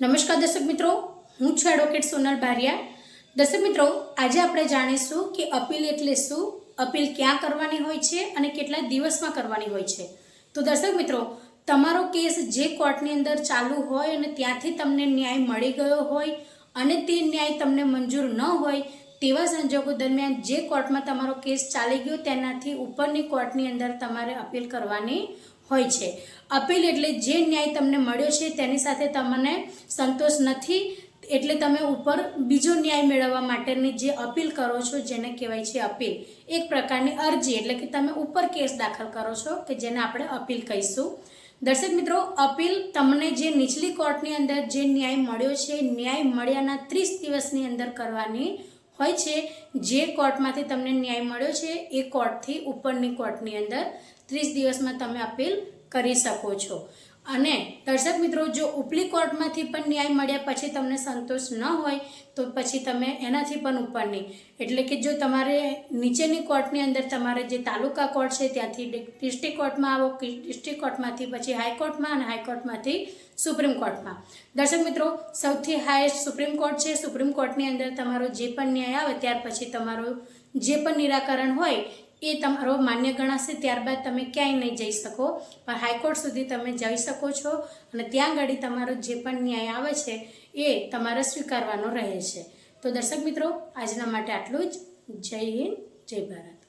નમસ્કાર દર્શક મિત્રો, હું છું એડવોકેટ સોનલ બારિયા દર્શક મિત્રો, આજે આપણે જાણીશું કે અપીલ એટલે શું, અપીલ ક્યાં કરવાની હોય છે અને કેટલા દિવસમાં કરવાની હોય છે. તો દર્શક મિત્રો, તમારો કેસ જે કોર્ટની અંદર ચાલુ હોય અને ત્યાંથી તમને ન્યાય મળી ગયો હોય અને તે ન્યાય તમને મંજૂર ન હોય તેવા સંજોગો દરમિયાન જે કોર્ટમાં તમારો કેસ ચાલી ગયો તેનાથી ઉપરની કોર્ટની અંદર તમારે અપીલ કરવાની હોય છે. અપીલ એટલે જે ન્યાય તમને મળ્યો છે તેની સાથે તમને સંતોષ નથી, એટલે તમે ઉપર બીજો ન્યાય મેળવવા માટેની જે અપીલ કરો છો જેને કહેવાય છે અપીલ. એક પ્રકારની અરજી એટલે કે તમે ઉપર કેસ દાખલ કરો છો કે જેને આપણે અપીલ કહીશું. દર્શક મિત્રો, અપીલ તમને જે નીચલી કોર્ટની અંદર જે ન્યાય મળ્યો છે, ન્યાય મળ્યાના ત્રીસ દિવસની અંદર કરવાની હોય છે. જે કોર્ટમાંથી તમને ન્યાય મળ્યો છે, એ કોર્ટથી ઉપરની કોર્ટની અંદર ત્રીસ દિવસમાં તમે અપીલ કરી શકો છો. અને દર્શક મિત્રો, જો ઉપલી કોર્ટમાંથી પણ ન્યાય મળ્યા પછી તમને સંતોષ ન હોય, તો પછી તમે એનાથી પણ ઉપરની એટલે કે જો તમારે નીચેની કોર્ટની અંદર તમારે જે તાલુકા કોર્ટ છે, ત્યાંથી ડિસ્ટ્રિક્ટ કોર્ટમાં આવો ડિસ્ટ્રિક્ટ કોર્ટમાંથી પછી હાઈકોર્ટમાં અને હાઈકોર્ટમાંથી સુપ્રીમ કોર્ટમાં. દર્શક મિત્રો, સૌથી હાઈએસ્ટ સુપ્રીમ કોર્ટ છે. સુપ્રીમ કોર્ટની અંદર તમારો જે પણ ન્યાય આવે, ત્યાર પછી તમારું જે પણ નિરાકરણ હોય એ તમારો માન્ય ગણાશે, ત્યારબાદ તમે ક્યાંય નહીં જઈ શકો. પણ હાઈકોર્ટ સુધી તમે જઈ શકો છો અને ત્યાં આગળ તમારો જે પણ ન્યાય આવે છે એ તમારે સ્વીકારવાનો રહે છે. તો દર્શક મિત્રો, આજના માટે આટલું જ. જય હિન્દ, જય ભારત.